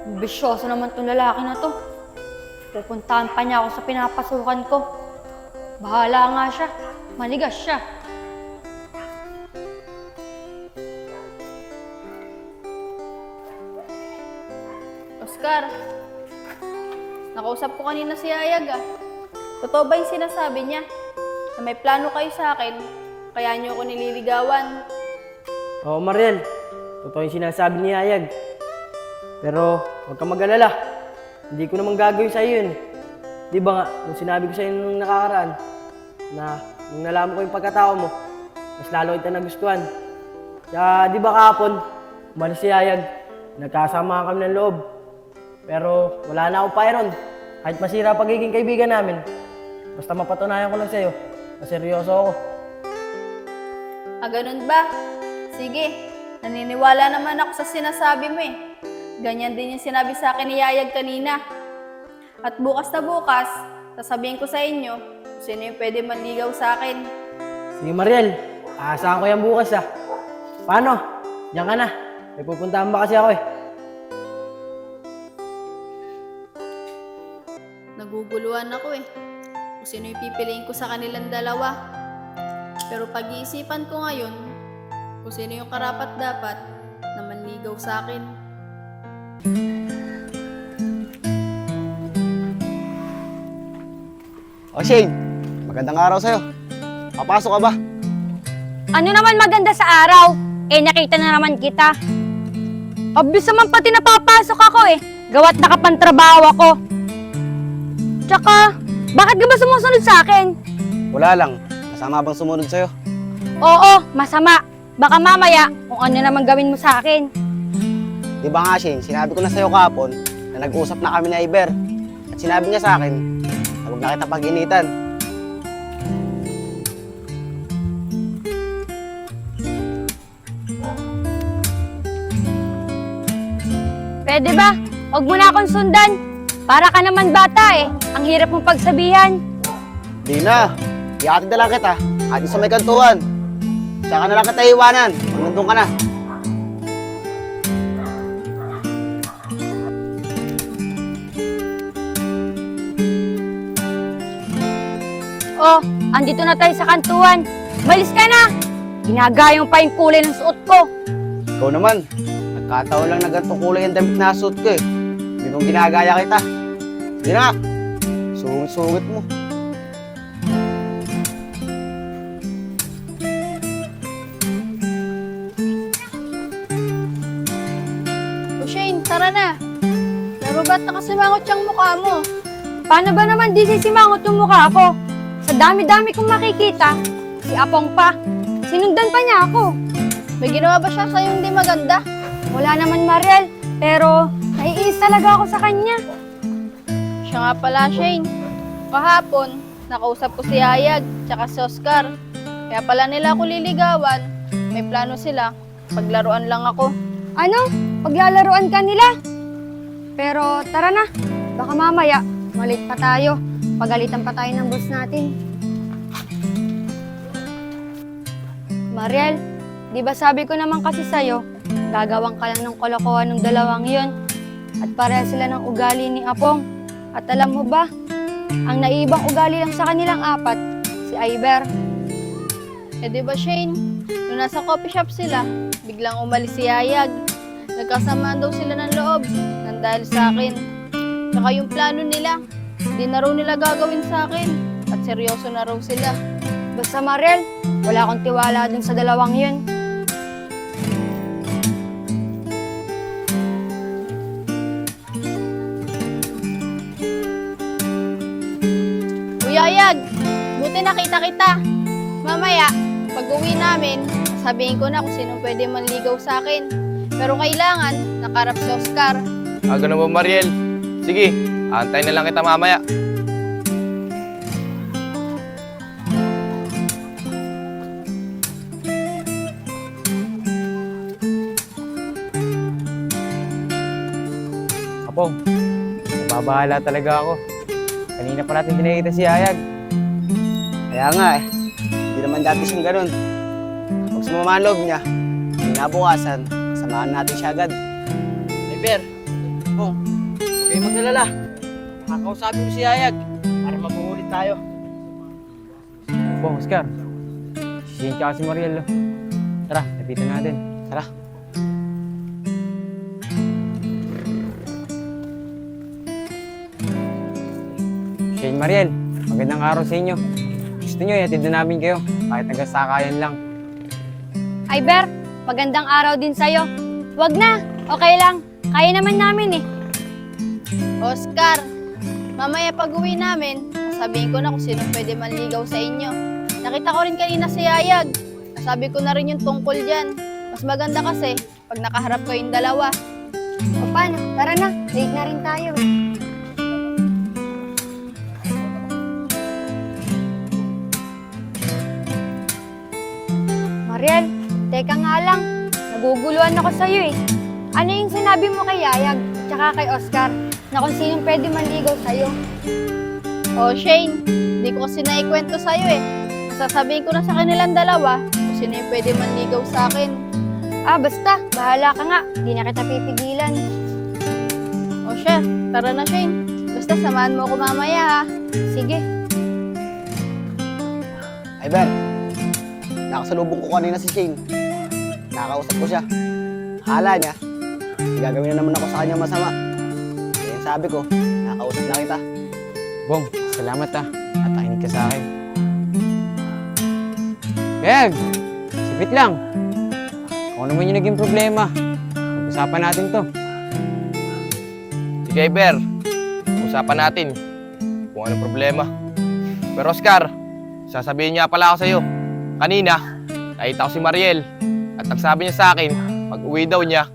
Bisyoso naman tong lalaki na to. Pupuntahan pa niya ako sa pinapasukan ko. Bahala nga siya. Manigas siya. Oscar, nakausap ko kanina si Ayag ah. Totoo ba yung sinasabi niya? Na may plano kayo sa akin, kaya niyo ako nililigawan. Oo, Mariel. Totoo yung sinasabi ni Ayag. Pero huwag kang mag-alala. Hindi ko naman gagawin sa'yo yun. Di ba nga, nung sinabi ko sa'yo nung nakakaraan, na nung nalaman ko yung pagkatao mo, mas lalo kita nagustuhan. Kaya di ba kahapon, umalis si Ayag, nagkasama kami ng loob. Pero wala na akong pairon. Kahit masira pagiging kaibigan namin. Basta mapatunayan ko lang sa'yo na seryoso ako. Ah, ganun ba? Sige, naniniwala naman ako sa sinasabi mo eh. Ganyan din yung sinabi sa akin ni Yayag kanina. At bukas na bukas, sasabihin ko sa inyo kung sino yung pwede manligaw sa akin. Sige Mariel, aasahan ko yan bukas ah. Paano? Diyan ka na. May pupuntahan ba kasi ako eh. Naguguluhan ako eh. Kung sino yung pipiliin ko sa kanilang dalawa. Pero pag-iisipan ko ngayon, kung sino yung karapat dapat na manligaw sa akin. O Shane, magandang araw sa'yo. Papasok ka ba? Ano naman maganda sa araw? Eh, nakita na naman kita. Obvious naman pati napapasok ako eh. Gawat nakapantrabaho ako. Tsaka, bakit ka ba sumusunod sa akin? Wala lang. Masama bang sumunod sa'yo? Oo, masama. Baka mamaya, kung ano naman gawin mo sa akin. Di ba nga Shane, sinabi ko na sa'yo kahapon na nag-usap na kami na Iber. At sinabi niya sa akin na huwag na kita pag-initan. Pwede ba? Huwag mo na akong sundan. Para ka naman bata eh. Ang hirap mong pagsabihan. Di na. Iatid na lang kita. At sa may kantuan. Tsaka na lang kita iwanan. Nandun ka na. Oh, andito na tayo sa kantuan. Malis ka na! Ginagayong pa yung kulay ng suot ko. Ikaw naman. Nagkataon lang na ganito kulay ang damit na suot ko eh. Hindi mong ginagaya kita. Di na. Sungit-sungit mo. O Shane, tara na. Pero ba't nakasimangot yung mukha mo? Paano ba naman di sisimangot yung mukha ko? Dami-dami kong makikita, si Apong pa. Sinundan pa niya ako. May ginawa ba siya sa'yo hindi maganda? Wala naman Mariel, pero naiinis talaga ako sa kanya. Siya nga pala, Shane. Kahapon, nakausap ko si Ayag, tsaka si Oscar. Kaya pala nila ako liligawan. May plano sila. Paglaruan lang ako. Ano? Paglalaruan ka nila? Pero tara na, baka mamaya, malit pa tayo. Pagalitan pa tayo ng boss natin. Mariel, di ba sabi ko naman kasi sa'yo, gagawang ka lang ng kolokohan ng dalawang yon at pareha sila ng ugali ni Apong. At alam mo ba, ang naiibang ugali lang sa kanilang apat, si Iber. Eh di ba, Shane? Nung nasa coffee shop sila, biglang umalis si Ayag. Nagkasamaan daw sila ng loob nang dahil sa akin. Tsaka yung plano nila, hindi na raw nila gagawin sa akin. At seryoso na raw sila. Basta Mariel, wala akong tiwala dun sa dalawang yun. Kuya Ayag, buti nakita kita. Mamaya, pag uwi namin, sabihin ko na kung sino pwede manligaw sa akin. Pero kailangan, nakarap si Oscar. Ah, ganun Mariel? Sige, antay na lang kita mamaya. Apong, nababahala talaga ako. Kanina pa natin tinakita si Ayag. Kaya nga eh. Hindi naman dati siyang ganun. Pag sumama loob niya, kinabukasan, samahan natin siya agad. Iber, Bong, huwag kayong mag-alala. Kakausapin ko si Yayag para mabuhulit tayo. Bong, Oscar. Si Shane tsaka si Mariel. Tara, lapitan natin. Tara. Shane, Mariel, magandang araw sa inyo. Gusto nyo, ihatid na namin kayo. Kahit nagasakayan lang. Ay, Ber, magandang araw din sa'yo. Wag na, okay lang. Kaya naman namin eh. Oscar, mamaya pag uwi namin, sabihin ko na kung sino pwede manligaw sa inyo. Nakita ko rin kanina si Yayag. Sabi ko na rin yung tungkol dyan. Mas maganda kasi pag nakaharap ko yung dalawa. O paano? Tara na, late na rin tayo. Mariel, teka nga lang. Naguguluhan ako sa'yo eh. Ano yung sinabi mo kay Yayag tsaka kay Oscar na kung sinong pwede manligaw sa'yo? O Shane, hindi ko kasi naikwento sa'yo eh. Sasabihin ko na sa kanilang dalawa kung sino yung pwede manligaw sa akin. Ah, basta. Bahala ka nga. Di na kita pipigilan. O siya, tara na Shane. Basta samahan mo ako mamaya ha. Sige. Ay. Nakasalubong ko kanina si Shane. Nakausap ko siya. Akala niya, gagawin na naman ako sa kanya masama. Sabi ko, nakausap na kita. Bong, salamat ah. At nakinig ka sa akin. Beg! Sipit lang. Kung ano man yung naging problema, pag-usapan natin to. Sige, Ber. Usapan natin kung ano problema. Pero Oscar, sasabihin niya pala ako sa'yo. Kanina, nakita ko si Mariel. At nagsabi niya sa akin, pag uwi daw niya,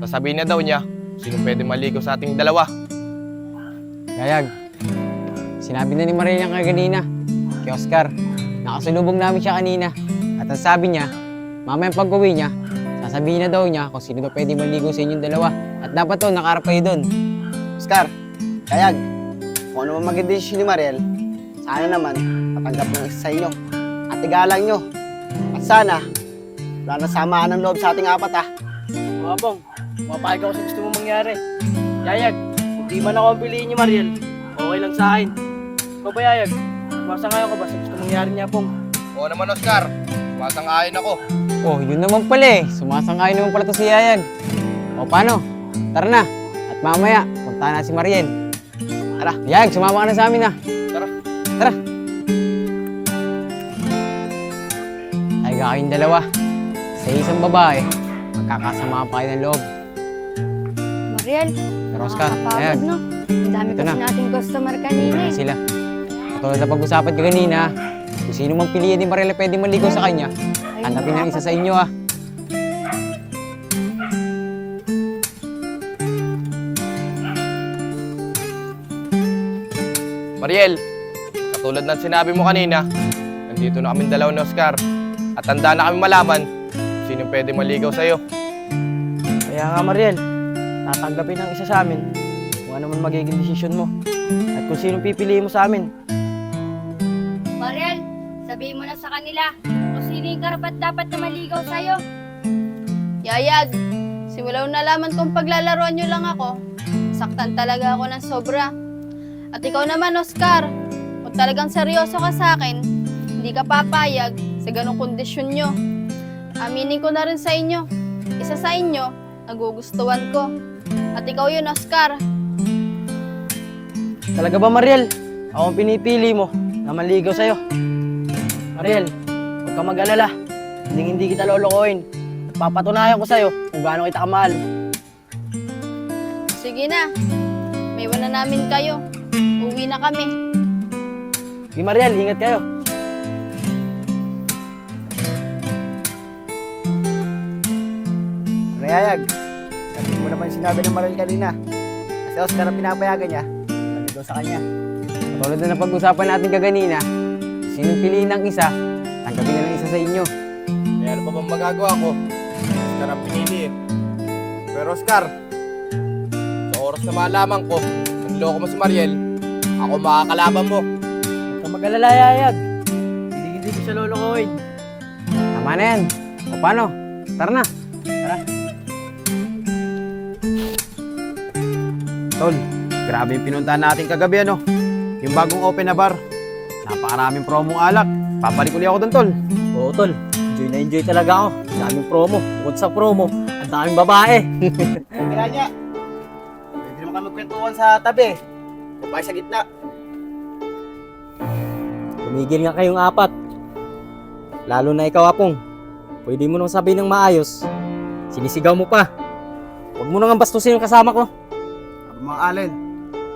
sasabihin na daw niya sino pwede maligaw sa ating dalawa. Gayag, sinabi na ni Mariel yung kanina, kay Oscar, nakasalubong namin siya kanina. At ang sabi niya, mamaya pag uwi niya, sasabihin na daw niya kung sino daw pwede maligo sa inyong dalawa. At dapat to, nakarap kayo doon. Oscar, Kayag, kung ano man maging desisyon ni Mariel, sana naman matanggap ng sa inyo. At igalang nyo. At sana, wala na samaan ng loob sa ating apat ha. Mga Bong, mapahig ako sa gusto mong mangyari. Yayag, hindi man ako ang piliin ni Mariel. Okay lang sa akin. Ikaw ba, Yayag? Masangayon ka ba sa gusto mangyari niya, Bong? Oo naman, Oscar. Masang-ayon ako. Oh, yun naman pala eh. Sumasangay naman pala to si Yayag. O paano? Tara na. At mamaya, punta na si Mariel. Tara, Yayag, sumama ka na sa amin ah. Tara. Tara. Ay, kayong dalawa. Sa isang babae, magkakasama pa kayo ng loob. Mariel, Pero Oscar, nakakapagod Yayag, no? Ang dami Ito kasi na. nating customer kanina na eh. sila. Katulad na pag-usapan ka kanina, kung sino mang piliin ni Mariel na pwede maligaw sa kanya, Ayun, hanapin ng isa sa inyo ah. Mariel, katulad ng sinabi mo kanina, nandito na kami dalawa ni Oscar. At tanda na kami malaman sino pwede maligaw sa'yo. Kaya nga, Mariel, tatanggapin ng isa sa amin kung ano man magiging desisyon mo. At kung sino pipiliin mo sa amin. Mariel, sabihin mo na sa kanila kung sino yung karapat dapat na maligaw sa'yo. Yayag, simula nung nalaman kong paglalaroan nyo lang ako, saktan talaga ako ng sobra. At ikaw naman, Oscar, kung talagang seryoso ka sa akin, hindi ka papayag sa ganong kondisyon nyo. Aminin ko na rin sa inyo, isa sa inyo, nagugustuhan ko. At ikaw yun, Oscar. Talaga ba, Mariel? Ako ang pinipili mo na maligaw sa'yo. Mariel, huwag ka mag-alala. Hindi hindi kita lolokohin. Papatunayan ko sa'yo kung gaano kita kamahal. Sige na, may na namin kayo. Uwi na kami. Sige, Mariel, ingat kayo. Rayayag, sabi naman sinabi ng Mariel kanina. Kasi Oscar ang pinapayagan niya, maligaw sa kanya. Katulad na napag-usapan natin kaganina, sinong piliin ng isa, tanggapin na ng isa sa inyo. Kaya ano pa bang magagawa ko? Oscar ang pinili eh. Pero Oscar, sa oras na malaman ko, nanloko mo si Mariel, ako makakalaban mo. Huwag ka mag-alala, Yayag. Hindi hindi ko siya lolokohin. Tama na yan. O paano? Tara na. Tara. Tol, grabe yung pinuntahan natin kagabi ano. Yung bagong open na bar. Napakaraming promong alak. Papalik uli ako doon, Tol. Oo, tol. Enjoy na enjoy talaga ako. Daming promo. Bukod sa promo, ang daming babae. Kaya niya, pwede naman kami magkwentuhan sa tabi. Kupay sa gitna. Tumigil nga kayong apat. Lalo na ikaw, Apong. Pwede mo nang sabihin ng maayos. Sinisigaw mo pa. Huwag mo nang bastusin yung kasama ko. Mga Allen,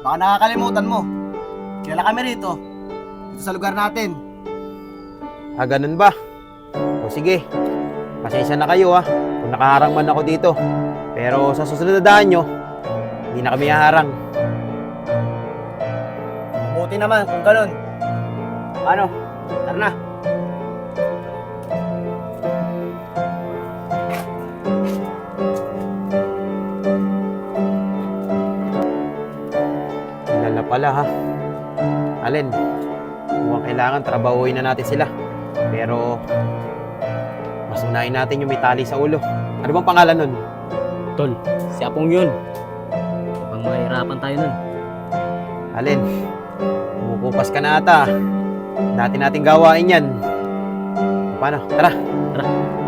baka nakakalimutan mo. Kilala kami rito. Dito sa lugar natin. Ah, ganun ba? O sige, pasensya na kayo ah. Kung nakaharang man ako dito. Pero sa susunod na daan nyo, hindi na kami haharang. Mabuti naman kung ganun. Ano? Tara na pala ha. Alin, mukhang kailangan trabahuin na natin sila. Pero, mas unahin natin yung may tali sa ulo. Ano bang pangalan nun? Tol, si Apong yun. Mukhang mahirapan tayo nun. Alin, kumukupas ka na ata. Dati nating gawain yan. Paano? Tara. Tara.